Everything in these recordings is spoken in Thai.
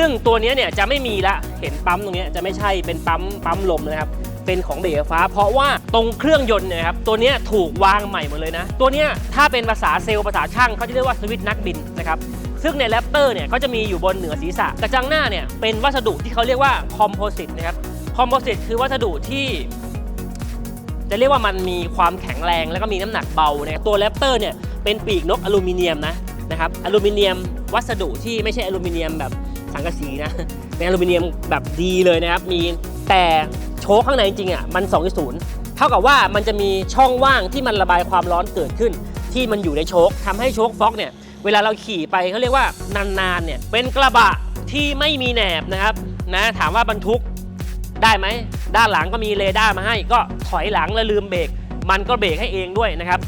ซึ่งตัวนี้เนี่ยจะไม่มีละเห็นปั๊มตรงนี้จะไม่ใช่เป็นปั๊มปั๊มลมนะครับเป็นของเบรกฟ้า เพราะว่าตรงเครื่องยนต์เนี่ยครับตัวนี้ถูกวางใหม่หมดเลยนะ ตัวนี้ถ้าเป็นภาษาเซลล์ภาษาช่างเขาจะเรียกว่าสวิตช์นักบินนะครับซึ่งในแรปเตอร์เนี่ยก็จะมีอยู่บนเหนือศีรษะกระจังหน้าเนี่ยเป็นวัสดุที่เขาเรียกว่าคอมโพสิตนะครับคอมโพสิตคือวัสดุที่จะเรียกว่ามันมีความแข็งแรงแล้วก็มีน้ำหนักเบานะตัวแรปเตอร์เนี่ยเป็นปีกนกอลูมิเนียมนะนะครับอลูมิเนียมวัสดุที่ไม่ใช่อลูมิเนียมแบบ สังกะสีนะเป็นอลูมิเนียมแบบดีเลยนะครับ มีแต่โชคข้างในจริงอะมัน2.0เท่ากับว่ามันจะมีช่องว่างที่มันระบายความร้อนเกิดขึ้น ที่มันอยู่ในโชคทำให้โชคฟ็อกเนี่ยเวลาเราขี่ไปเขาเรียกว่านานๆเนี่ยเป็นกระบะที่ไม่มีแหนบนะครับนะถามว่าบรรทุกได้ไหมด้านหลังก็มีเรดาร์มาให้ ก็ถอยหลังแล้วลืมเบรกมันก็เบรกให้เองด้วยนะครับ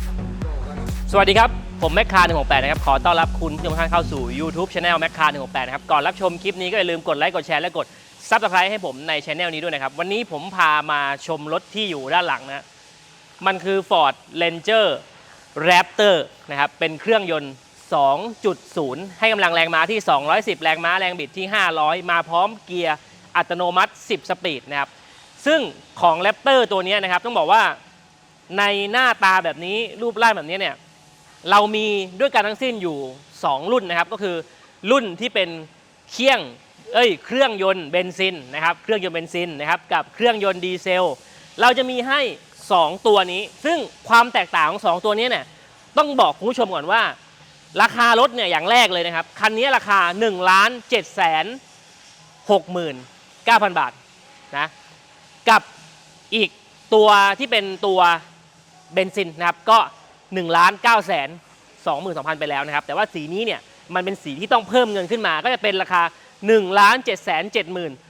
สวัสดีครับ ผมแมคคาร์168 นะครับ ขอต้อนรับคุณผู้ชมทุกท่านเข้าสู่ YouTube Channel แมคคาร์168 นะครับ ก่อนรับชมคลิปนี้ก็อย่าลืมกดไลค์ กดแชร์ และกด Subscribe ให้ผมในช anel นี้ด้วยนะครับ วันนี้ผมพามาชมรถที่อยู่ด้านหลังนะ มันคือ Ford Ranger Raptor นะครับ เป็นเครื่องยนต์ 2.0 ให้กำลังแรงม้าที่ 210 แรงม้า แรงบิดที่ 500 มาพร้อมเกียร์อัตโนมัติ 10 สปีดนะครับ ซึ่งของ Raptor ตัวนี้นะครับ ต้องบอกว่าในหน้าตาแบบนี้รูปร่างแบบนี้เนี่ย เรามีด้วยกันทั้งสิ้นอยู่ 2 รุ่นนะครับ ก็คือรุ่นที่เป็นเคี่ยงเอ้ยเครื่องยนต์เบนซินนะครับเครื่องยนต์เบนซินนะครับกับเครื่องยนต์ดีเซล เราจะมีให้ 2 ตัวนี้ ซึ่งความแตกต่างของ 2 ตัวนี้เนี่ยต้องบอกคุณผู้ชมก่อนว่า ราคารถเนี่ยอย่างแรกเลยนะครับ คันนี้ราคา1ล้าน7แสน6หมื่น9,000บาทนะกับอีกตัวที่เป็นตัวเบนซินนะครับก็ 1ล้าน9แสน22,000 ไปแล้วนะครับ แต่ว่าสีนี้เนี่ยมันเป็นสีที่ต้องเพิ่มเงินขึ้นมา ก็จะเป็นราคา1ล้าน7แสน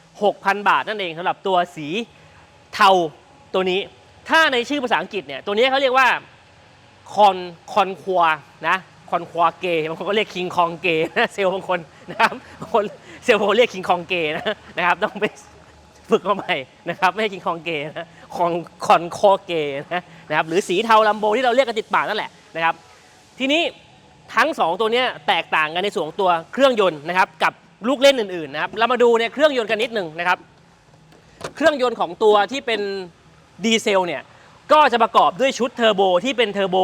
76,000 บาทนั่นเองสำหรับตัวสีเทาตัวนี้ ถ้าในชื่อภาษาอังกฤษเนี่ยตัวนี้เขาเรียกว่าคอนคอนควานะคอนควาเกยบางคนก็เรียกคิงคองเกยนะเซลล์บางคนนะครับบางคนเซลล์บางคนเรียกคิงคองเกยนะนะครับต้องไป ฝึกมาใหม่นะครับไม่ใช่คิงคองเกนะคอนคอนคอเกนะนะครับหรือสีเทาลัมโบที่เราเรียกกันติดปากนั่นแหละนะครับทีนี้ทั้ง 2 ตัวนี้แตกต่างกันในส่วนของตัวเครื่องยนต์นะครับกับลูกเล่นอื่นๆนะครับเรามาดูเนี่ยเครื่องยนต์กันนิดหนึ่งนะครับ เครื่องยนต์ของตัวที่เป็นดีเซลเนี่ยก็จะประกอบด้วยชุดเทอร์โบที่เป็นเทอร์โบ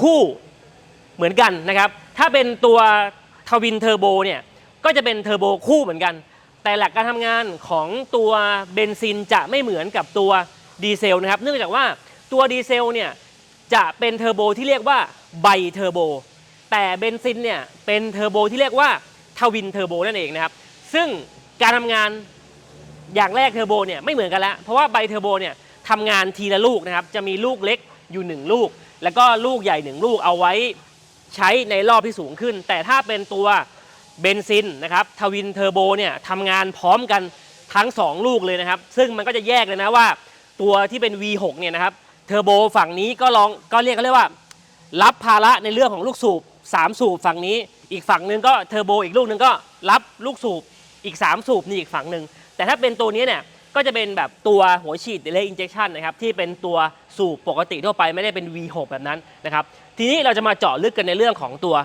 คู่เหมือนกันนะครับ ถ้าเป็นตัวทวินเทอร์โบเนี่ยก็จะเป็นเทอร์โบคู่เหมือนกัน แต่หลักการทำงานของตัวเบนซินจะไม่เหมือนกับตัวดีเซลนะครับ เนื่องจากว่าตัวดีเซลเนี่ยจะเป็นเทอร์โบที่เรียกว่าไบเทอร์โบแต่เบนซินเนี่ยเป็นเทอร์โบที่เรียกว่าทวินเทอร์โบนั่นเองนะครับ ซึ่งการทำงานอย่างแรกเทอร์โบเนี่ยไม่เหมือนกันแล้วเพราะว่าไบเทอร์โบเนี่ยทำงานทีละลูกนะครับ จะมีลูกเล็กอยู่ 1 ลูก แล้วก็ลูกใหญ่ 1 ลูกเอาไว้ใช้ในรอบที่สูงขึ้น แต่ถ้าเป็นตัว เบนซินนะครับทวินเทอร์โบเนี่ยทำงานพร้อมกันทั้ง 2 ลูกเลยนะครับ ซึ่งมันก็จะแยกเลยนะว่า ตัวที่เป็น V6 เนี่ยนะครับเทอร์โบฝั่งนี้ก็ลองก็เรียกเขาเรียกว่า รับภาระในเรื่องของลูกสูบ 3 สูบฝั่งนี้ อีกฝั่งหนึ่งก็เทอร์โบอีกลูกหนึ่งก็รับลูกสูบอีก 3 สูบนี่อีกฝั่งหนึ่งแต่ถ้าเป็นตัวนี้เนี่ยก็จะเป็นแบบตัวหัวฉีด delay injection นะครับที่เป็นตัวสูบปกติทั่วไปไม่ได้เป็น V6 แบบนั้นนะครับทีนี้เราจะมาเจาะลึกกันในเรื่องของตัว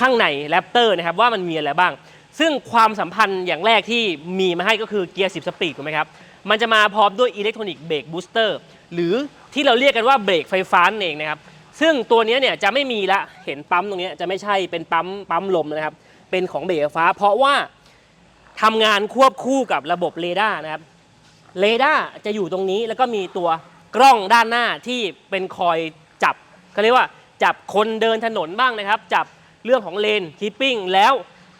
ข้างในแรปเตอร์นะครับว่ามันมีอะไรบ้าง ซึ่งความสัมพันธ์อย่างแรกที่มีมาให้ก็คือเกียร์ 10 สปีดถูกไหมครับ มันจะมาพร้อมด้วยอิเล็กทรอนิกส์เบรกบูสเตอร์หรือที่เราเรียกกันว่าเบรกไฟฟ้านั่นเองนะครับ ซึ่งตัวนี้เนี่ยจะไม่มีละเห็นปั๊มตรงนี้จะไม่ใช่เป็นปั๊มปั๊มลมนะครับ เป็นของเบรกไฟฟ้า เพราะว่าทำงานควบคู่กับระบบเรดาร์นะครับเรดาร์จะอยู่ตรงนี้แล้วก็มีตัวกล้องด้านหน้าที่เป็นคอยจับเขาเรียกว่าจับคนเดินถนนบ้างนะครับ จับ เรื่องของเลนคีปปิ้งแล้ว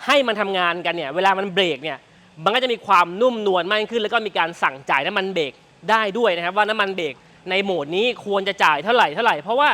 ให้มันทำงานกันเนี่ยเวลามันเบรกเนี่ยมันก็จะมีความนุ่มนวลมากขึ้น แล้วก็มีการสั่งจ่ายน้ำมันเบรกได้ด้วยนะครับว่าน้ำมันเบรกในโหมดนี้ควรจะจ่ายเท่าไหร่เท่าไหร่เพราะว่า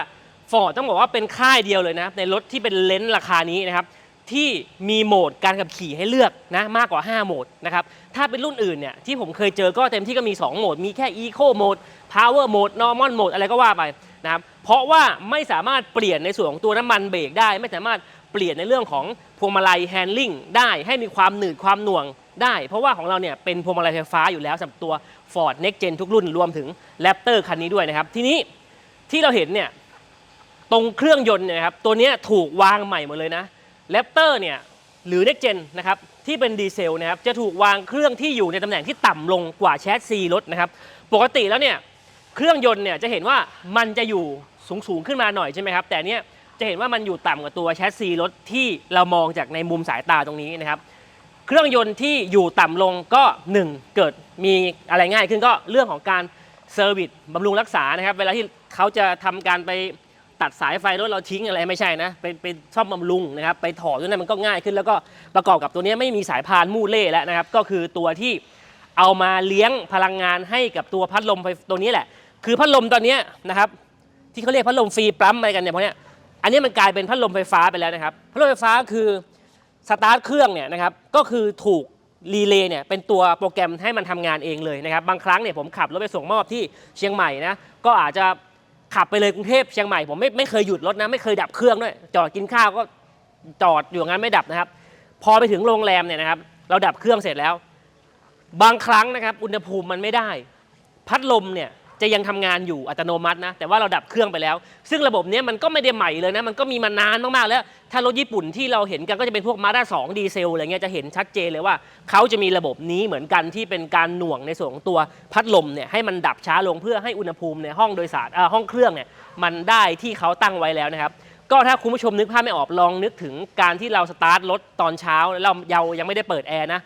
ฟอร์ดต้องบอกว่าเป็นค่ายเดียวเลยนะในรถที่เป็นเลนส์ราคานี้นะครับที่มีโหมดการขับขี่ให้เลือกนะมากกว่า 5 โหมดนะครับถ้าเป็นรุ่นอื่นเนี่ยที่ผมเคยเจอก็เต็มที่ก็มี 2 โหมด มีแค่ Eco Mode Power Mode Normal Mode อะไรก็ว่าไปนะครับเพราะว่าไม่สามารถเปลี่ยนในส่วนของตัวน้ำมันเบรกได้ ไม่สามารถ เปลี่ยนในเรื่องของพวงมาลัย handling ได้ให้มีความหนืดความหน่วงได้ เพราะว่าของเราเนี่ยเป็นพวงมาลัยไฟฟ้าอยู่แล้วสำหรับตัว Ford Next Gen ทุกรุ่นรวมถึง Raptor คันนี้ด้วยนะครับ ทีนี้ที่เราเห็นเนี่ยตรงเครื่องยนต์เนี่ยนะครับตัวเนี้ยถูกวางใหม่หมดเลยนะแรปเตอร์เนี่ยหรือ Next Gen นะครับที่เป็นดีเซลนะครับจะถูกวางเครื่องที่อยู่ในตำแหน่งที่ต่ำลงกว่าแชสซีรถนะครับปกติแล้วเนี่ยเครื่องยนต์เนี่ยจะเห็นว่ามันจะอยู่สูงสูงๆขึ้นมาหน่อยใช่ไหมครับแต่เนี้ย จะเห็นว่ามันอยู่ต่ำกว่าตัวแชสซีรถที่เรามองจากในมุมสายตาตรงนี้นะครับ เครื่องยนต์ที่อยู่ต่ำลงก็ 1 เกิดมีอะไรง่ายขึ้นก็เรื่องของการเซอร์วิสบำรุงรักษานะครับ เวลาที่เขาจะทำการไปตัดสายไฟรถเราทิ้งอะไรไม่ใช่นะเป็นเป็นซ่อมบำรุงนะครับไปถอดตัวยนั้นมันก็ง่ายขึ้น แล้วก็ประกอบกับตัวนี้ไม่มีสายพานมู่เล่แล้วนะครับ ก็คือตัวที่เอามาเลี้ยงพลังงานให้กับตัวพัดลมไฟตัวนี้แหละ คือพัดลมตอนนี้นะครับ ที่เขาเรียกพัดลมฟรีปั๊มอะไรกันเนี่ยพวกเนี้ย อันนี้มันกลายเป็นพัดลมไฟฟ้าไปแล้วนะครับ พัดลมไฟฟ้าคือสตาร์ทเครื่องเนี่ยนะครับ ก็คือถูกรีเลย์เนี่ยเป็นตัวโปรแกรมให้มันทำงานเองเลยนะครับ บางครั้งเนี่ยผมขับรถไปส่งมอบที่เชียงใหม่นะ ก็อาจจะขับไปเลยกรุงเทพเชียงใหม่ผมไม่ไม่เคยหยุดรถนะไม่เคยดับเครื่องด้วยจอดกินข้าวก็จอดอยู่งั้นไม่ดับนะครับ พอไปถึงโรงแรมเนี่ยนะครับ เราดับเครื่องเสร็จแล้ว บางครั้งนะครับ อุณหภูมิมันไม่ได้ พัดลมเนี่ย จะยังทำงานอยู่อัตโนมัตินะ แต่ว่าเราดับเครื่องไปแล้ว ซึ่งระบบนี้มันก็ไม่ได้ใหม่เลยนะ มันก็มีมานานมากๆแล้ว ถ้ารถญี่ปุ่นที่เราเห็นกันก็จะเป็นพวกมาด้า2ดีเซลอะไรเงี้ยจะเห็นชัดเจนเลยว่า เขาจะมีระบบนี้เหมือนกันที่เป็นการหน่วงในส่วนของตัวพัดลมเนี่ยให้มันดับช้าลงเพื่อให้อุณหภูมิในห้องโดยสารอ่อห้องเครื่องเนี่ยมันได้ที่เขาตั้งไว้แล้วนะครับก็ถ้าคุณผู้ชมนึกภาพไม่ออกลองนึกถึงการที่เราสตาร์ทรถตอนเช้าแล้วเราเรายังไม่ได้เปิดแอร์นะ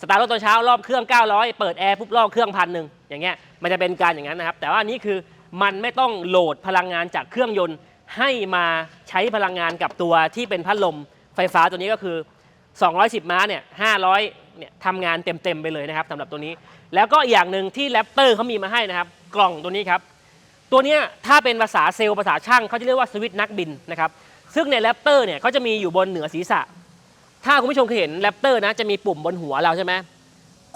สตาร์ทรถตอนเช้ารอบเครื่อง 900 เปิดแอร์ปุ๊บรอบเครื่องพันหนึ่งอย่างเงี้ยมันจะเป็นการอย่างนั้นนะครับ แต่ว่านี้คือมันไม่ต้องโหลดพลังงานจากเครื่องยนต์ให้มาใช้พลังงานกับตัวที่เป็นพัดลมไฟฟ้าตัวนี้ก็คือ 210 ม้าเนี่ย500เนี่ยทำงานเต็มๆไปเลยนะครับสำหรับตัวนี้ แล้วก็อย่างหนึ่งที่แรปเตอร์เขามีมาให้นะครับ กล่องตัวนี้ครับตัวเนี้ยถ้าเป็นภาษาเซลล์ภาษาช่างเขาจะเรียกว่าสวิตช์นักบินนะครับซึ่งในแรปเตอร์เนี่ยเขาจะมีอยู่บนเหนือศีรษะ ถ้าคุณผู้ชมเคยเห็นแรปเตอร์นะจะมีปุ่มบนหัวเราใช่ไหม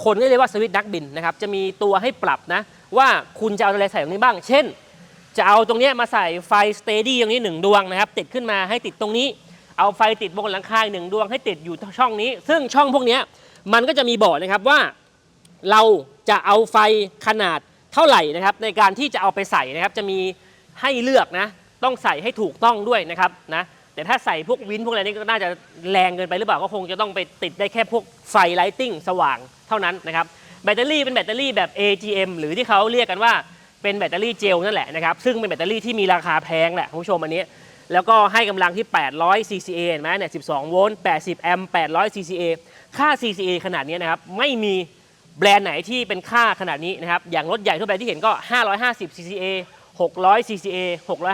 คนก็เรียกว่าสวิตช์นักบินนะครับจะมีตัวให้ปรับนะว่าคุณจะเอาอะไรใส่ตรงนี้บ้าง เช่น จะเอาตรงนี้มาใส่ไฟสเตดี้ตรงนี้หนึ่งดวงนะครับติดขึ้นมาให้ติดตรงนี้ เอาไฟติดบนหลังคาหนึ่งดวงให้ติดอยู่ช่องนี้ ซึ่งช่องพวกนี้มันก็จะมีบอกนะครับว่าเราจะเอาไฟขนาดเท่าไหร่นะครับในการที่จะเอาไปใส่นะครับจะมีให้เลือกนะต้องใส่ให้ถูกต้องด้วยนะครับนะ แต่ถ้าใส่พวกวินพวกอะไรนี่ก็น่าจะแรงเกินไปหรือเปล่าก็คงจะต้องไปติดได้แค่พวกไฟไลติ้งสว่างเท่านั้นนะครับแบตเตอรี่เป็นแบตเตอรี่แบบ AGM หรือที่เขาเรียกกันว่าเป็นแบตเตอรี่เจลนั่นแหละนะครับซึ่งเป็นแบตเตอรี่ที่มีราคาแพงแหละคุณผู้ชมอันนี้ แล้วก็ให้กำลังที่ 800 CCA เห็นไหมเนี่ย 12 โวลต์ 80 แอมป์ 800 CCA ค่า CCA ขนาดนี้นะครับไม่มีแบรนด์ไหนที่เป็นค่าขนาดนี้นะครับอย่างรถใหญ่ทั่วไปที่เห็นก็ 550 CCA 600 CCA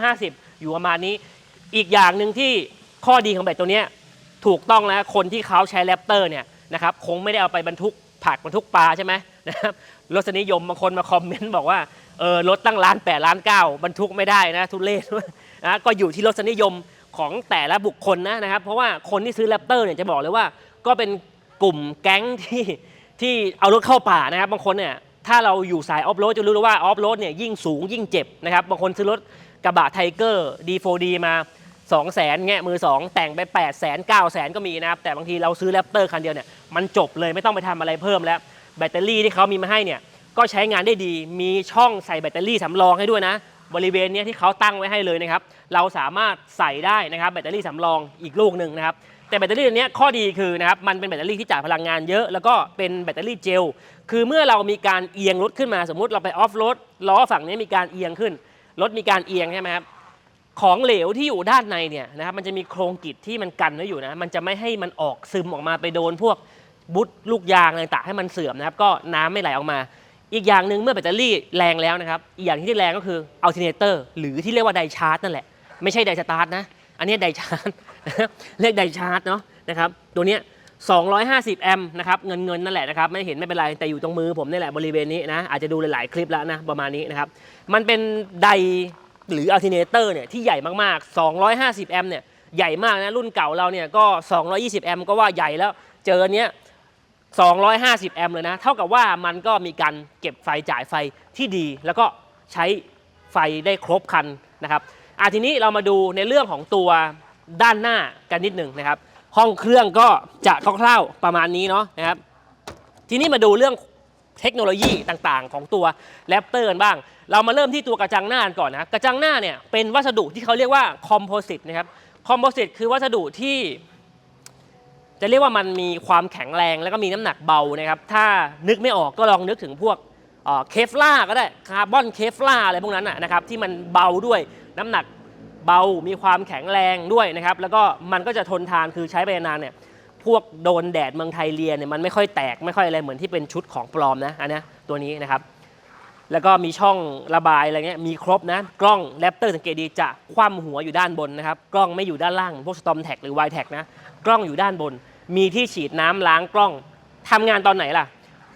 650 อยู่ประมาณนี้ อีกอย่างหนึ่งที่ข้อดีของแบตตัวเนี้ยถูกต้องแล้วคนที่เขาใช้แรปเตอร์เนี่ยนะครับคงไม่ได้เอาไปบรรทุกผักบรรทุกปลาใช่ไหมนะครับรสนิยมบางคนมาคอมเมนต์บอกว่าเออรถตั้งล้านแปดล้านเก้าบรรทุกไม่ได้นะทุเรศนะก็อยู่ที่รสนิยมของแต่ละบุคคลนะนะครับ เพราะว่าคนที่ซื้อแรปเตอร์เนี่ยจะบอกเลยว่า ก็เป็นกลุ่มแก๊งที่ที่เอารถเข้าป่านะครับบางคนเนี่ยถ้าเราอยู่สายออฟโรดจะรู้เลยว่าออฟโรดเนี่ยยิ่งสูงยิ่งเจ็บนะครับบางคนซื้อรถกระบะไทเกอร์ D4D มา 2 0 0แสนเงี้ยมือ2แต่งไป8 0 0แสน9แสนก็มีนะครับ แต่บางทีเราซื้อแรปเตอร์คันเดียวเนี่ยมันจบเลยไม่ต้องไปทำอะไรเพิ่มแล้ว แบตเตอรี่ที่เขามีมาให้เนี่ยก็ใช้งานได้ดีมีช่องใส่แบตเตอรี่สำรองให้ด้วยนะ บริเวณนี้ที่เขาตั้งไว้ให้เลยนะครับเราสามารถใส่ได้นะครับแบตเตอรี่สำรองอีกลูกหนึ่งนะครับแต่แบตเตอรี่ตัวนี้ข้อดีคือนะครับมันเป็นแบตเตอรี่ที่จ่ายพลังงานเยอะ แล้วก็เป็นแบตเตอรี่เจล คือเมื่อเรามีการเอียงรถขึ้นมาสมมุติเราไปออฟโรดล้อฝั่งนี้มีการเอียงขึ้นรถมีการเอียงใช่ไหมครับ ของเหลวที่อยู่ด้านในเนี่ยนะครับมันจะมีโครงกิจที่มันกันไว้อยู่นะมันจะไม่ให้มันออกซึมออกมาไปโดนพวกบุตลูกยางอะไรต่างให้มันเสื่อมนะครับก็น้ำไม่ไหลออกมา อีกอย่างหนึ่งเมื่อแบตเตอรี่แรงแล้วนะครับอีกอย่างที่แรงก็คืออัลเทอร์เนเตอร์หรือที่เรียกว่าไดชาร์จนั่นแหละไม่ใช่ไดสตาร์ทนะอันนี้ไดชาร์จเรียกไดชาร์จเนาะนะครับตัวเนี้ย250 แอมป์นะครับเงินเงินนั่นแหละนะครับไม่เห็นไม่เป็นไร แต่อยู่ตรงมือผมนี่แหละบริเวณนี้นะอาจจะดูหลาย ๆ คลิปแล้วนะประมาณนี้นะครับมันเป็นได หรืออัลเทเนเตอร์เนี่ยที่ใหญ่มากๆ 250 แอมป์เนี่ยใหญ่มากนะรุ่นเก่าเราเนี่ยก็ 220 แอมป์ก็ว่าใหญ่แล้วเจอเนี้ย250 แอมป์เลยนะ เท่ากับว่ามันก็มีการเก็บไฟจ่ายไฟที่ดี แล้วก็ใช้ไฟได้ครบคันนะครับอะทีนี้เรามาดูในเรื่องของตัวด้านหน้ากันนิดหนึ่งนะครับ ห้องเครื่องก็จะคร่าวๆประมาณนี้เนาะนะครับ ทีนี้มาดูเรื่อง เทคโนโลยีต่างๆ ของตัวแรปเตอร์กันบ้าง เรามาเริ่มที่ตัวกระจังหน้ากันก่อนนะกระจังหน้าเนี่ยเป็นวัสดุที่เขาเรียกว่าคอมโพสิตนะครับคอมโพสิตคือวัสดุที่ จะเรียกว่ามันมีความแข็งแรงแล้วก็มีน้ำหนักเบานะครับถ้านึกไม่ออกก็ลองนึกถึงพวกเคฟล่าก็ได้คาร์บอนเคฟล่าอะไรพวกนั้นนะนะครับที่มันเบาด้วยน้ำหนักเบา มีความแข็งแรงด้วยนะครับ แล้วก็มันก็จะทนทานคือใช้ไปนานเนี่ย พวกโดนแดดเมืองไทยเรียนเนี่ยมันไม่ค่อยแตกไม่ค่อยอะไรเหมือนที่เป็นชุดของปลอมนะอันนี้ตัวนี้นะครับแล้วก็มีช่องระบายอะไรเงี้ยมีครบนะ กล้องแรปเตอร์สังเกตดีจะคว่ำหัวอยู่ด้านบนนะครับ กล้องไม่อยู่ด้านล่าง พวกสตอมแท็กหรือ y t แท็กนะกล้องอยู่ด้านบน มีที่ฉีดน้ำล้างกล้องทำงานตอนไหนล่ะ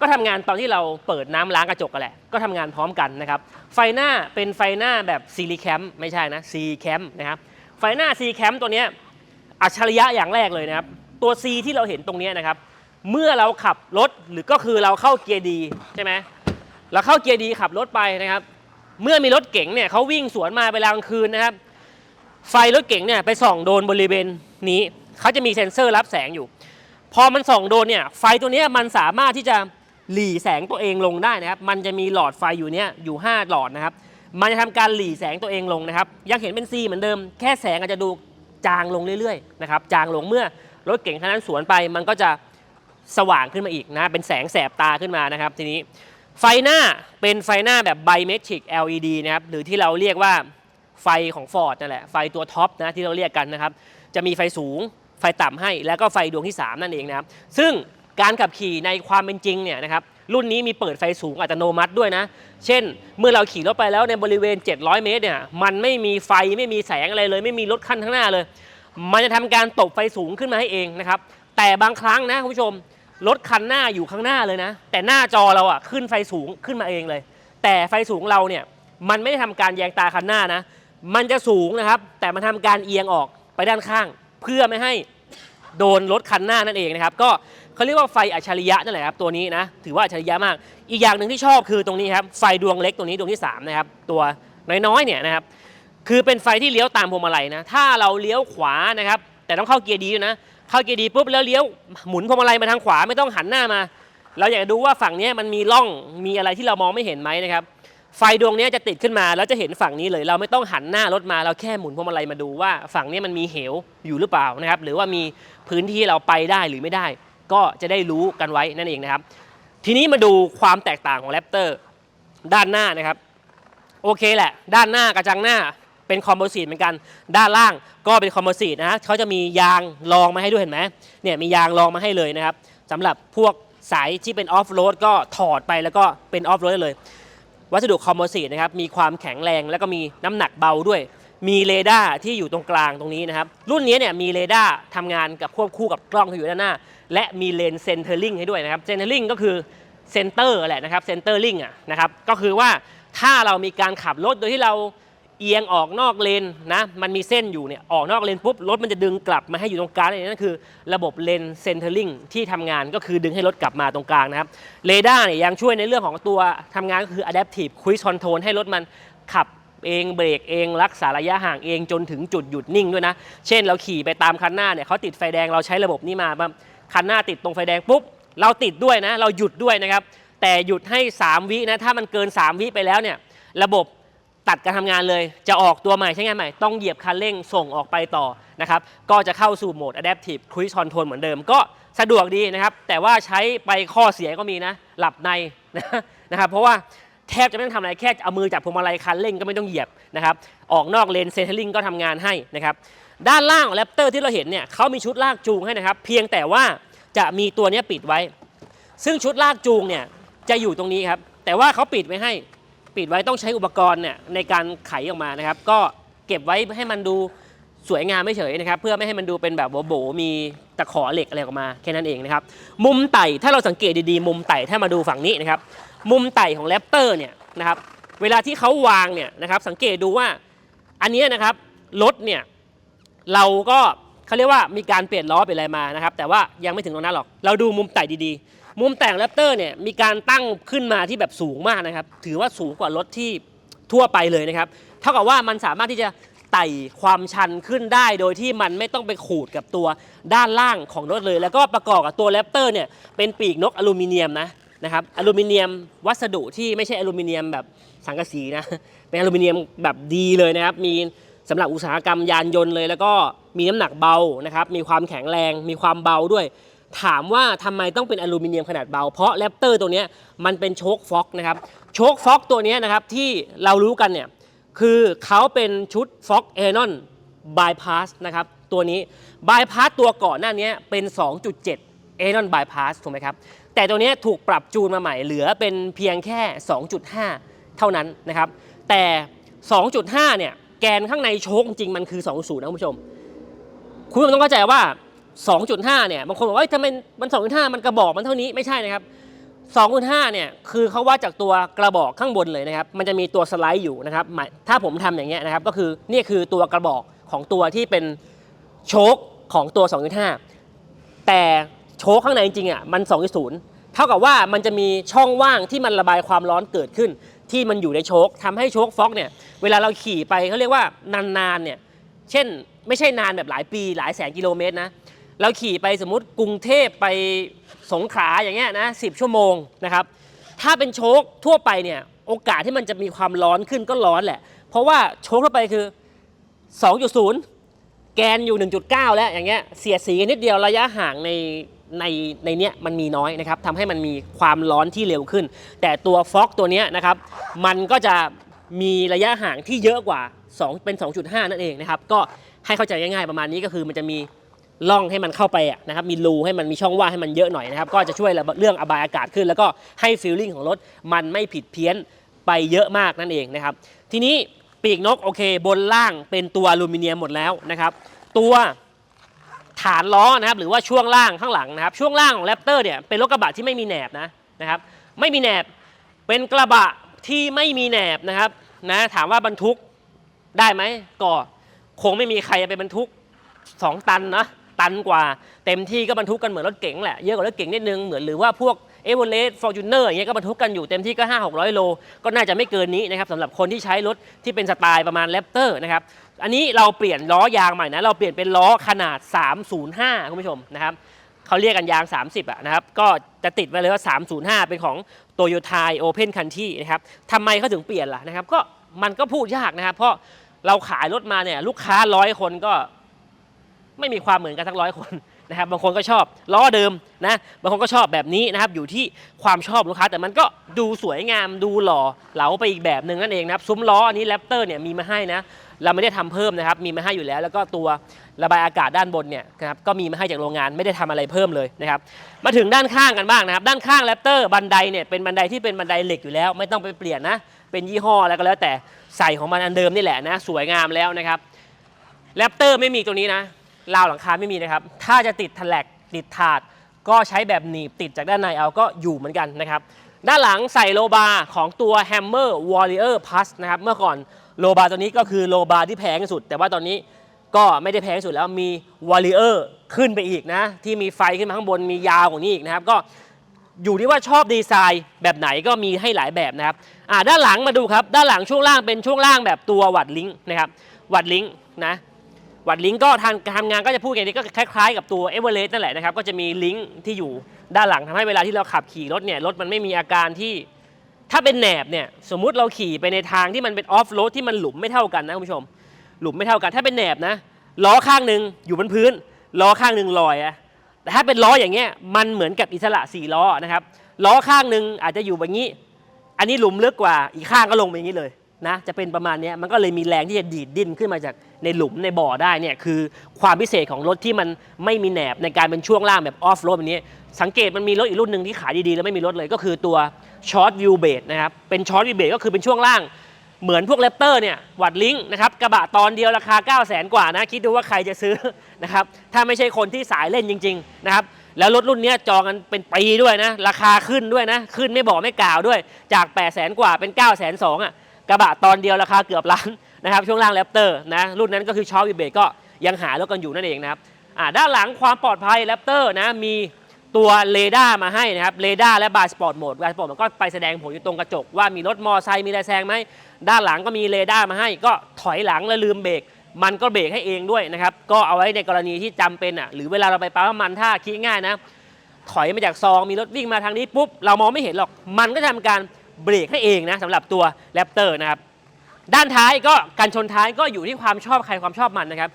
ก็ทำงานตอนที่เราเปิดน้ำล้างกระจกกันแหละ ก็ทำงานพร้อมกันนะครับ ไฟหน้าเป็นไฟหน้าแบบซีรีแคมไม่ใช่นะซีแคมนะครับไฟหน้าซีแคมตัวเนี้ยอัจฉริยะอย่างแรกเลยนะครับ ตัว C ที่เราเห็นตรงนี้นะครับ เมื่อเราขับรถหรือก็คือเราเข้าเกียร์ดีใช่ไหมเราเข้าเกียร์ดีขับรถไปนะครับ เมื่อมีรถเก๋งเนี่ยเขาวิ่งสวนมาเวลากลางคืนนะครับ ไฟรถเก๋งเนี่ยไปส่องโดนบริเวณนี้เขาจะมีเซ็นเซอร์รับแสงอยู่ พอมันส่องโดนเนี่ยไฟตัวนี้มันสามารถที่จะหลีแสงตัวเองลงได้นะครับ มันจะมีหลอดไฟอยู่เนี้ยอยู่ 5 หลอดนะครับ มันจะทำการหลีแสงตัวเองลงนะครับ ยังเห็นเป็น C เหมือนเดิม แค่แสงอาจจะดูจางลงเรื่อยๆนะครับ จางลงเมื่อ รถเก๋งคันนั้นสวนไปมันก็จะสว่างขึ้นมาอีกนะ เป็นแสงแสบตาขึ้นมานะครับ ทีนี้ไฟหน้าเป็นไฟหน้าแบบไบเมทริก LED นะครับหรือที่เราเรียกว่าไฟของ Ford นั่นแหละ ไฟตัวท็อปนะที่เราเรียกกันนะครับ จะมีไฟสูงไฟต่ำให้ แล้วก็ไฟดวงที่ 3 นั่นเองนะครับ ซึ่งการขับขี่ในความเป็นจริงเนี่ยนะครับรุ่นนี้มีเปิดไฟสูงอัตโนมัติด้วยนะ เช่น เมื่อเราขี่รถไปแล้วในบริเวณ 700 เมตรเนี่ยมันไม่มีไฟไม่มีแสงอะไรเลย ไม่มีรถคันข้างหน้าเลย มันจะทำการตบไฟสูงขึ้นมาให้เองนะครับ แต่บางครั้งนะคุณผู้ชมรถคันหน้าอยู่ข้างหน้าเลยนะ แต่หน้าจอเราอะขึ้นไฟสูงขึ้นมาเองเลย แต่ไฟสูงเราเนี่ยมันไม่ได้ทำการแยงตาคันหน้านะ มันจะสูงนะครับ แต่มันทำการเอียงออกไปด้านข้าง เพื่อไม่ให้โดนรถคันหน้านั่นเองนะครับ ก็เขาเรียกว่าไฟอัจฉริยะนั่นแหละครับตัวนี้นะถือว่าอัจฉริยะมาก อีกอย่างหนึ่งที่ชอบคือตรงนี้ครับไฟดวงเล็กตรงนี้ดวงที่สามนะครับตัวน้อยๆเนี่ยนะครับ คือเป็นไฟที่เลี้ยวตามพวงมาลัยนะ ถ้าเราเลี้ยวขวานะครับ แต่ต้องเข้าเกียร์ดีด้วยนะ เข้าเกียร์ดีปุ๊บแล้วเลี้ยวหมุนพวงมาลัยมาทางขวาไม่ต้องหันหน้ามา เราอยากดูว่าฝั่งนี้มันมีร่องมีอะไรที่เรามองไม่เห็นไหมนะครับ ไฟดวงนี้จะติดขึ้นมาแล้วจะเห็นฝั่งนี้เลย เราไม่ต้องหันหน้ารถมา เราแค่หมุนพวงมาลัยมาดูว่าฝั่งนี้มันมีเหวอยู่หรือเปล่านะครับ หรือว่ามีพื้นที่เราไปได้หรือไม่ได้ ก็จะได้รู้กันไว้นั่นเองนะครับ ทีนี้มาดูความแตกต่างของแรปเตอร์ด้านหน้านะครับ โอเคแหละ ด้านหน้ากระจังหน้า เป็นคอมโพสิตเหมือนกัน ด้านล่างก็เป็นคอมโพสิตนะฮะเขาจะมียางรองมาให้ด้วยเห็นไหมเนี่ยมียางรองมาให้เลยนะครับสำหรับพวกสายที่เป็นออฟโรดก็ถอดไปแล้วก็เป็นออฟโรดได้เลย วัสดุคอมโพสิตนะครับมีความแข็งแรงแล้วก็มีน้ำหนักเบาด้วย มีเรดาร์ที่อยู่ตรงกลางตรงนี้นะครับ รุ่นนี้เนี่ยมีเรดาร์ทำงานกับควบคู่กับกล้องที่อยู่ด้านหน้า และมีเลนเซนเตอร์ลิงให้ด้วยนะครับเซนเตอร์ลิงก็คือเซนเตอร์แหละนะครับเซนเตอร์ลิงอะนะครับก็คือว่าถ้าเรามีการขับรถโดยที่เรา เอียงออกนอกเลนนะ มันมีเส้นอยู่เนี่ยออกนอกเลนปุ๊บรถมันจะดึงกลับมาให้อยู่ตรงกลางนั่นคือระบบเลนเซนเตอร์ลิงที่ทำงานก็คือดึงให้รถกลับมาตรงกลางนะครับเรดาร์เนี่ยยังช่วยในเรื่องของตัวทำงานก็คือ adaptive cruise control ให้รถมันขับเองเบรกเองรักษาระยะห่างเองจนถึงจุดหยุดนิ่งด้วยนะ เช่นเราขี่ไปตามคันหน้าเนี่ยเขาติดไฟแดงเราใช้ระบบนี้มาบคันหน้าติดตรงไฟแดงปุ๊บเราติดด้วยนะ เราหยุดด้วยนะครับ แต่หยุดให้ 3 วินะถ้ามันเกิน 3 วิไปแล้วเนี่ยระบบ ตัดการทำงานเลย จะออกตัวใหม่ใช้งานใหม่ ต้องเหยียบคันเร่งส่งออกไปต่อนะครับ ก็จะเข้าสู่โหมด adaptive cruise control เหมือนเดิม ก็สะดวกดีนะครับ แต่ว่าใช้ไปข้อเสียก็มีนะ หลับในนะครับ เพราะว่าแทบจะไม่ต้องทำอะไรแค่เอามือจับพวงมาลัยคันเร่งก็ไม่ต้องเหยียบนะครับ ออกนอกเลนเซนเทอร์ลิงก็ทำงานให้นะครับ ด้านล่างของแรปเตอร์ที่เราเห็นเนี่ยเขามีชุดลากจูงให้นะครับ เพียงแต่ว่าจะมีตัวนี้ปิดไว้ ซึ่งชุดลากจูงเนี่ยจะอยู่ตรงนี้ครับ แต่ว่าเขาปิดไว้ให้ ปิดไว้ต้องใช้อุปกรณ์เนี่ยในการไขออกมานะครับ ก็เก็บไว้ให้มันดูสวยงามไม่เฉยนะครับ เพื่อไม่ให้มันดูเป็นแบบโบๆมีตะขอเหล็กอะไรออกมาแค่นั้นเองนะครับ มุมไต่ถ้าเราสังเกตดีๆ มุมไต่ถ้ามาดูฝั่งนี้นะครับ มุมไต่ของแรปเตอร์เนี่ยนะครับ เวลาที่เขาวางเนี่ยนะครับ สังเกตดูว่าอันนี้นะครับรถเนี่ยเราก็เขาเรียกว่ามีการเปลี่ยนล้อเปลี่ยนอะไรมานะครับ แต่ว่ายังไม่ถึงตรงนั้นหรอก เราดูมุมไต่ดีๆ มุมแต่งแรปเตอร์เนี่ยมีการตั้งขึ้นมาที่แบบสูงมากนะครับ ถือว่าสูงกว่ารถที่ทั่วไปเลยนะครับ เท่ากับว่ามันสามารถที่จะไต่ความชันขึ้นได้โดยที่มันไม่ต้องไปขูดกับตัวด้านล่างของรถเลย แล้วก็ประกอบกับตัวแรปเตอร์เนี่ยเป็นปีกนกอลูมิเนียมนะนะครับอลูมิเนียมวัสดุที่ไม่ใช่อลูมิเนียมแบบสังกะสีนะเป็นอลูมิเนียมแบบดีเลยนะครับมีสำหรับอุตสาหกรรมยานยนต์เลย แล้วก็มีน้ำหนักเบานะครับมีความแข็งแรงมีความเบาด้วย ถามว่าทำไมต้องเป็นอลูมิเนียมขนาดเบา เพราะแรปเตอร์ตัวนี้มันเป็นโชคฟ็อกนะครับโชคฟ็อกตัวนี้นะครับที่เรารู้กันเนี่ยคือเขาเป็นชุดฟ็อกเอนอนบายพาสนะครับตัวนี้บายพาสตัวก่อนหน้านี้เป็น 2.7เอนอนบายพาสถูกไหมครับแต่ตัวนี้ถูกปรับจูนมาใหม่เหลือเป็นเพียงแค่ 2.5 เท่านั้นนะครับแต่ 2.5 เนี่ยแกนข้างในโชคจริงมันคือ 20นะคุณผู้ชม คุณผู้ชมต้องเข้าใจว่า 2.5 เนี่ยบางคนบอกว่าเอ้ทำไมมัน 2.5 มันกระบอกมันเท่านี้ไม่ใช่นะครับ 2.5 เนี่ยคือเขาวัดจากตัวกระบอกข้างบนเลยนะครับ มันจะมีตัวสไลด์อยู่นะครับถ้าผมทำอย่างเงี้ยนะครับก็คือนี่คือตัวกระบอกของตัวที่เป็นโชคของตัว 2.5 แต่โชคข้างในจริงๆอะมัน 2.0 เท่ากับว่ามันจะมีช่องว่างที่มันระบายความร้อนเกิดขึ้น ที่มันอยู่ในโชคทำให้โชคฟ็อกเนี่ยเวลาเราขี่ไปเขาเรียกว่านานๆเนี่ยเช่น ไม่ใช่นานแบบหลายปีหลายแสนกิโลเมตรนะ เราขี่ไปสมมติกรุงเทพไปสงขลาอย่างเงี้ยนะสิชั่วโมงนะครับถ้าเป็นโชคทั่วไปเนี่ยโอกาสที่มันจะมีความร้อนขึ้นก็ร้อนแหละ เพราะว่าโชคทั่วไปคือ 2.0 แกนอยู่ 1.9 แล้วอย่างเงี้ยเสียสีกันนิดเดียวระยะห่างในในในเนี้ยมันมีน้อยนะครับทำให้มันมีความร้อนที่เร็วขึ้น แต่ตัวฟ็อกตัวเนี้ยนะครับมันก็จะมีระยะห่างที่เยอะกว่า 2 เป็น 2.5 นั่นเองนะครับก็ให้เข้าใจง่ายๆประมาณนี้ก็คือมันจะมี ร่องให้มันเข้าไปนะครับมีรูให้มันมีช่องว่างให้มันเยอะหน่อยนะครับก็จะช่วยเรื่องระบายอากาศขึ้น แล้วก็ให้ฟีลลิ่งของรถมันไม่ผิดเพี้ยนไปเยอะมากนั่นเองนะครับทีนี้ปีกนกโอเค บนล่างเป็นตัวอลูมิเนียมหมดแล้วนะครับตัวฐานล้อนะครับหรือว่าช่วงล่างข้างหลังนะครับช่วงล่างของแรปเตอร์เนี่ยเป็นรถกระบะที่ไม่มีแหนบนะนะครับไม่มีแหนบเป็นกระบะที่ไม่มีแหนบนะครับนะถามว่าบรรทุกได้ไหมก็คงไม่มีใครไปบรรทุก 2 ตันนะ ตันกว่า เต็มที่ก็บรรทุกกันเหมือนรถเก๋งแหละเยอะกว่ารถเก๋งนิดนึงเหมือนหรือว่าพวกเอเวอเรสต์ฟอร์จูเนอร์อย่างเงี้ยก็บรรทุกกันอยู่เต็มที่ก็ 5 6 0 0 โล ก็น่าจะไม่เกินนี้นะครับสำหรับคนที่ใช้รถที่เป็นสไตล์ประมาณแรปเตอร์นะครับอันนี้เราเปลี่ยนล้อยางใหม่นะเราเปลี่ยนเป็นล้อขนาด 305คุณผู้ชมนะครับเขาเรียกกันยาง 30อะนะครับก็จะติดไว้เลยว่า 305 เป็นของ t o y o t a Open Country นะครับทำไมเขาถึงเปลี่ยนล่ะนะครับก็มันก็พูดยากนะครับ เพราะเราขายรถมาเนี่ยลูกค้าร้อยคนก็ ไม่มีความเหมือนกันทั้งร้อยคนนะครับบางคนก็ชอบล้อเดิมนะบางคนก็ชอบแบบนี้นะครับอยู่ที่ความชอบลูกค้าแต่มันก็ดูสวยงามดูหล่อเหลาไปอีกแบบหนึ่งนั่นเองนะครับซุ้มล้ออันนี้แรปเตอร์เนี่ยมีมาให้นะเราไม่ได้ทำเพิ่มนะครับมีมาให้อยู่แล้ว แล้วก็ตัวระบายอากาศด้านบนเนี่ยนะครับก็มีมาให้จากโรงงานไม่ได้ทำอะไรเพิ่มเลยนะครับมาถึงด้านข้างกันบ้างนะครับด้านข้างแรปเตอร์บันไดเนี่ยเป็นบันไดที่เป็นบันไดเหล็กอยู่แล้ว ไม่ต้องไปเปลี่ยนนะเป็นยี่ห้ออะไรก็แล้วแต่ใส่ของมันอันเดิมนี่แหละนะสวยงามแล้วนะครับแรปเตอร์ไม่มีตัวนี้นะ ราวหลังคาไม่มีนะครับ ถ้าจะติดแถลกติดถาด ก็ใช้แบบหนีบติดจากด้านในเอาก็อยู่เหมือนกันนะครับ ด้านหลังใส่โลบาของตัว Hammer Warrior Plus นะครับ เมื่อก่อนโลบาตัวนี้ก็คือโลบาที่แพงที่สุด แต่ว่าตอนนี้ก็ไม่ได้แพงที่สุดแล้วมี Warrior ขึ้นไปอีกนะ ที่มีไฟขึ้นมาข้างบนมียาวกว่านี้อีกนะครับ ก็อยู่ที่ว่าชอบดีไซน์แบบไหนก็มีให้หลายแบบนะครับอ่าด้านหลังมาดูครับ ด้านหลังช่วงล่างเป็นช่วงล่างแบบตัววัดลิงก์นะครับวัดลิงก์นะ วัดลิงก์ก็ทางทำงานก็จะพูดกันนี้ก็คล้ายๆกับตัวเอเวอเรสต์นั่นแหละนะครับ ก็จะมีลิงก์ที่อยู่ด้านหลังทำให้เวลาที่เราขับขี่รถเนี่ยรถมันไม่มีอาการที่ถ้าเป็นแหนบเนี่ยสมมุติเราขี่ไปในทางที่มันเป็นออฟโรดที่มันหลุมไม่เท่ากันนะคุณผู้ชม หลุมไม่เท่ากัน ถ้าเป็นแหนบนะล้อข้างหนึ่งอยู่บนพื้นล้อข้างหนึ่งลอยอะแต่ถ้าเป็นล้ออย่างเงี้ยมันเหมือนกับอิสระสี่ล้อนะครับล้อข้างหนึ่งอาจจะอยู่แบบนี้ อันนี้หลุมลึกกว่าอีกข้างก็ลงไปอย่างนี้เลย นะจะเป็นประมาณนี้มันก็เลยมีแรงที่จะดีดดิ้นขึ้นมาจากในหลุมในบ่อได้เนี่ยคือความพิเศษของรถที่มันไม่มีแหนบในการเป็นช่วงล่างแบบออฟโรดแบบนี้ สังเกตมันมีรถอีกรุ่นหนึ่งที่ขายดีๆ แล้วไม่มีรถเลยก็คือตัวช็อตวิวเบ e นะครับเป็นช็อตวิวเบ e ก็คือเป็นช่วงล่างเหมือนพวกแรปเตอร์เนี่ยวัดลิงก์นะครับกระบะตอนเดียวราคา 9 0 0 0 0 0กว่านะคิดดูว่าใครจะซื้อนะครับถ้าไม่ใช่คนที่สายเล่นจริงๆนะครับแล้วรถรุ่นนี้จองกันเป็นปีด้วยนะราคาขึ้นด้วยนะขึ้นไม่บอกไม่กล่าวด้วยจาก 8 0 0 0 0กว่าเป็น9 2 0 0 0อะ กระบะตอนเดียวราคาเกือบล้านนะครับช่วงล่างแรปเตอร์นะรุ่นนั้นก็คือชอตวิวเบก็ยังหารถกันอยู่นั่นเองนะครับด้านหลังความปลอดภัยแรปเตอร์นะมีตัวเรดาร์มาให้นะครับเรดาร์และบาร์สปอร์ตโหมดบาร์สปอร์ตมันก็ไปแสดงผลอยู่ตรงกระจก ว่ามีรถมอไซค์มีอะไรแซงไหมด้านหลังก็มีเรดาร์มาให้ ก็ถอยหลังแล้วลืมเบรกมันก็เบรกให้เองด้วยนะครับก็เอาไว้ในกรณีที่จำเป็นอะหรือเวลาเราไปปั๊มน้ำมันถ้าคิดง่ายนะถอยมาจากซองมีรถวิ่งมาทางนี้ปุ๊บเรามองไม่เห็นหรอกมันก็ทำการ เบรกให้เองนะสำหรับตัวแรปเตอร์นะครับด้านท้ายก็การชนท้ายก็อยู่ที่ความชอบใครความชอบมันนะครับ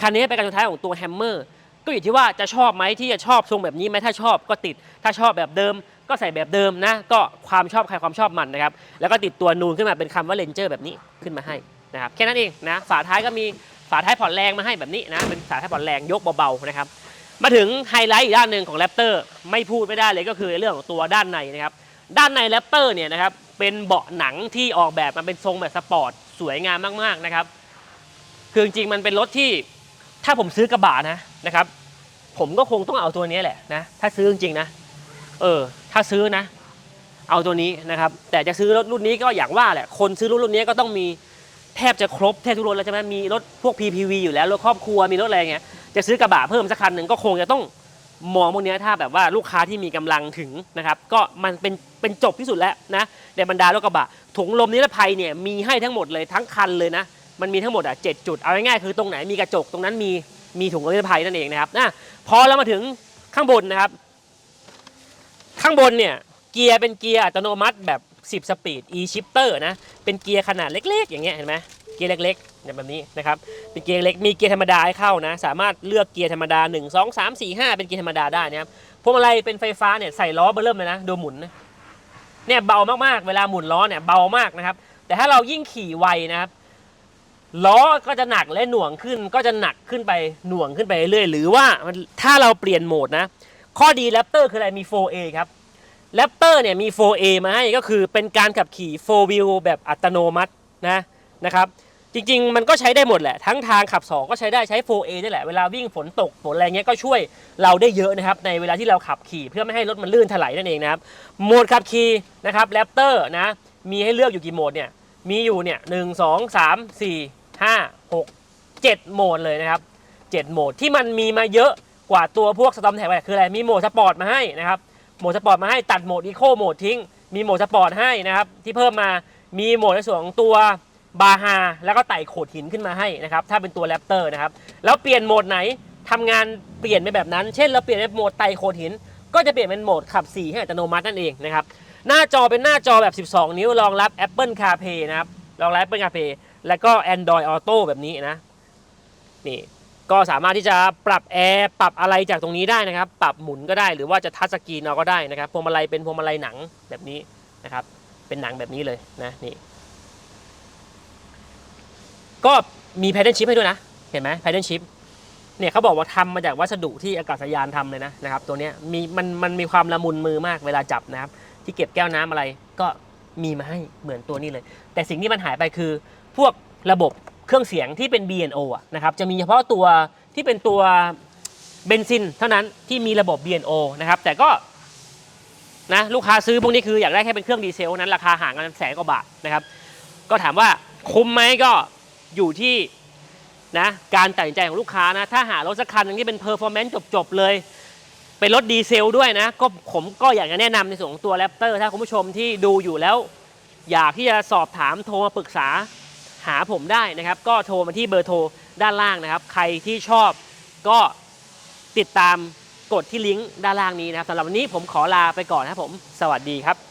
คันนี้เป็นการชนท้ายของตัวแฮมเมอร์ก็อยู่ที่ว่าจะชอบไหมที่จะชอบทรงแบบนี้ไหมถ้าชอบก็ติด ถ้าชอบแบบเดิม ก็ใส่แบบเดิมนะ ก็ความชอบใครความชอบมันนะครับแล้วก็ติดตัวนูนขึ้นมาเป็นคำว่าเลนเจอร์แบบนี้ขึ้นมาให้นะครับแค่นั้นเองนะฝาท้ายก็มีฝาท้ายผ่อนแรงมาให้แบบนี้นะเป็นฝาท้ายผ่อนแรงยกเบาๆนะครับมาถึงไฮไลท์อีกด้านหนึ่งของแรปเตอร์ไม่พูดไม่ได้เลยก็คือเรื่องของตัวด้านในนะครับ ด้านในแรปเตอร์เนี่ยนะครับเป็นเบาะหนังที่ออกแบบมาเป็นทรงแบบสปอร์ตสวยงามมากๆนะครับคือจริงๆมันเป็นรถที่ถ้าผมซื้อกระบะนะนะครับ ผมก็คงต้องเอาตัวนี้แหละนะถ้าซื้อจริงๆนะ เออ ถ้าซื้อนะ เอาตัวนี้นะครับ แต่จะซื้อรถรุ่นนี้ก็อย่างว่าแหละ คนซื้อรถรุ่นนี้ก็ต้องมีแทบจะครบแทบทุกรถแล้วใช่ไหมมีรถพวก PPV อยู่แล้วรถครอบครัวมีรถอะไรเงี้ยจะซื้อกระบะเพิ่มสักคันหนึ่งก็คงจะต้อง มองพวกนี้ถ้าแบบว่าลูกค้าที่มีกำลังถึงนะครับก็มันเป็นเป็นจบที่สุดแล้วนะในบรรดารถกระบะถุงลมนิรภัยเนี่ยมีให้ทั้งหมดเลยทั้งคันเลยนะมันมีทั้งหมดอะเจ็ดจุดเอาง่ายๆคือตรงไหนมีกระจกตรงนั้นมีมีถุงลมนิรภัยนั่นเองนะครับนะพอเรามาถึงข้างบนนะครับ ข้างบนเนี่ยเกียร์เป็นเกียร์อัตโนมัติแบบ 10 สปีด e shifter นะเป็นเกียร์ขนาดเล็ก ๆ อย่างเงี้ยเห็นไหมเกียร์เล็กๆ แบบนี้นะครับเป็นเกียร์เล็กมีเกียร์ธรรมดาให้เข้านะ สามารถเลือกเกียร์ธรรมดา 1 2 3 4 5 เป็นเกียร์ธรรมดาได้นะครับพวงมาลัยเป็นไฟฟ้าเนี่ยใส่ล้อเบอร์เริ่มเลยนะดูหมุนนะเนี่ยเบามากๆเวลาหมุนล้อเนี่ยเบามากนะครับ แต่ถ้าเรายิ่งขี่ไวนะครับล้อก็จะหนักและหน่วงขึ้นก็จะหนักขึ้นไปหน่วงขึ้นไปเรื่อยๆหรือว่าถ้าเราเปลี่ยนโหมดนะ ข้อดีแรปเตอร์คืออะไรมี 4A ครับแรปเตอร์เนี่ยมี 4A มาให้ก็คือเป็นการขับขี่ 4 wheel แบบอัตโนมัตินะนะครับ จริง ๆ มันก็ใช้ได้หมดแหละ ทั้งทางขับ 2 ก็ใช้ได้ใช้ 4A นี่แหละ เวลาวิ่งฝนตกฝนอะไรเงี้ยก็ช่วยเราได้เยอะนะครับ ในเวลาที่เราขับขี่เพื่อไม่ให้รถมันลื่นถลายนั่นเองนะครับ โหมดขับขี่นะครับแรปเตอร์นะ มีให้เลือกอยู่กี่โหมดเนี่ย มีอยู่เนี่ยหนึ่งสองสามสี่ห้าหกเจ็ดโหมดเลยนะครับเจ็ดโหมดที่มันมีมาเยอะกว่าตัวพวกสตอมแท็กคืออะไร มีโหมดสปอร์ตมาให้นะครับ โหมดสปอร์ตมาให้ตัดโหมดอีโคโหมดทิ้ง มีโหมดสปอร์ตให้นะครับที่เพิ่มมา มีโหมดในส่วนของตัว บาฮาแล้วก็ไต่โขดหินขึ้นมาให้นะครับ ถ้าเป็นตัวแรปเตอร์นะครับ แล้วเปลี่ยนโหมดไหนทำงานเปลี่ยนไปแบบนั้น เช่น เราเปลี่ยนเป็นโหมดไต่โขดหิน ก็จะเปลี่ยนเป็นโหมดขับ 4 ให้อัตโนมัตินั่นเองนะครับ หน้าจอเป็นหน้าจอแบบ 12 นิ้ว รองรับ Apple CarPlay นะครับ รองรับ Apple CarPlay แล้วก็ Android Auto แบบนี้นะ นี่ ก็สามารถที่จะปรับแอร์ ปรับอะไรจากตรงนี้ได้นะครับ ปรับหมุนก็ได้ หรือว่าจะทัชสกรีนเอาก็ได้นะครับ พวงมาลัยเป็นพวงมาลัยหนังแบบนี้นะครับ เป็นหนังแบบนี้เลยนะ นี่ ก็มีแพดเดิลชิพให้ด้วยนะ เห็นไหมแพดเดิลชิพเนี่ยเขาบอกว่าทำมาจากวัสดุที่อากาศยานทำเลยนะนะครับตัวเนี้ยมีมันมันมีความละมุนมือมากเวลาจับนะครับ ที่เก็บแก้วน้ำอะไรก็มีมาให้เหมือนตัวนี้เลย แต่สิ่งที่มันหายไปคือพวกระบบเครื่องเสียงที่เป็น bno อะนะครับจะมีเฉพาะตัวที่เป็นตัวเบนซินเท่านั้นที่มีระบบ bno นะครับแต่ก็นะลูกค้าซื้อพวกนี้คืออยากได้แค่เป็นเครื่องดีเซลนั้นราคาห่างกันแสนกว่าบาทนะครับก็ถามว่าคุ้มไหมก็ อยู่ที่นะการตัดสินใจของลูกค้านะ ถ้าหารถสักคันหนึงที่เป็นเพอร์ฟอร์แมนซ์จบ ๆ เลย เป็นรถดีเซลด้วยนะ ก็ผมก็อยากจะแนะนำในส่วนของตัวแรปเตอร์ถ้าคุณผู้ชมที่ดูอยู่แล้ว อยากที่จะสอบถามโทรมาปรึกษาหาผมได้นะครับ ก็โทรมาที่เบอร์โทรด้านล่างนะครับ ใครที่ชอบก็ติดตามกดที่ลิงก์ด้านล่างนี้นะครับสำหรับวันนี้ผมขอลาไปก่อนนะครับผม สวัสดีครับ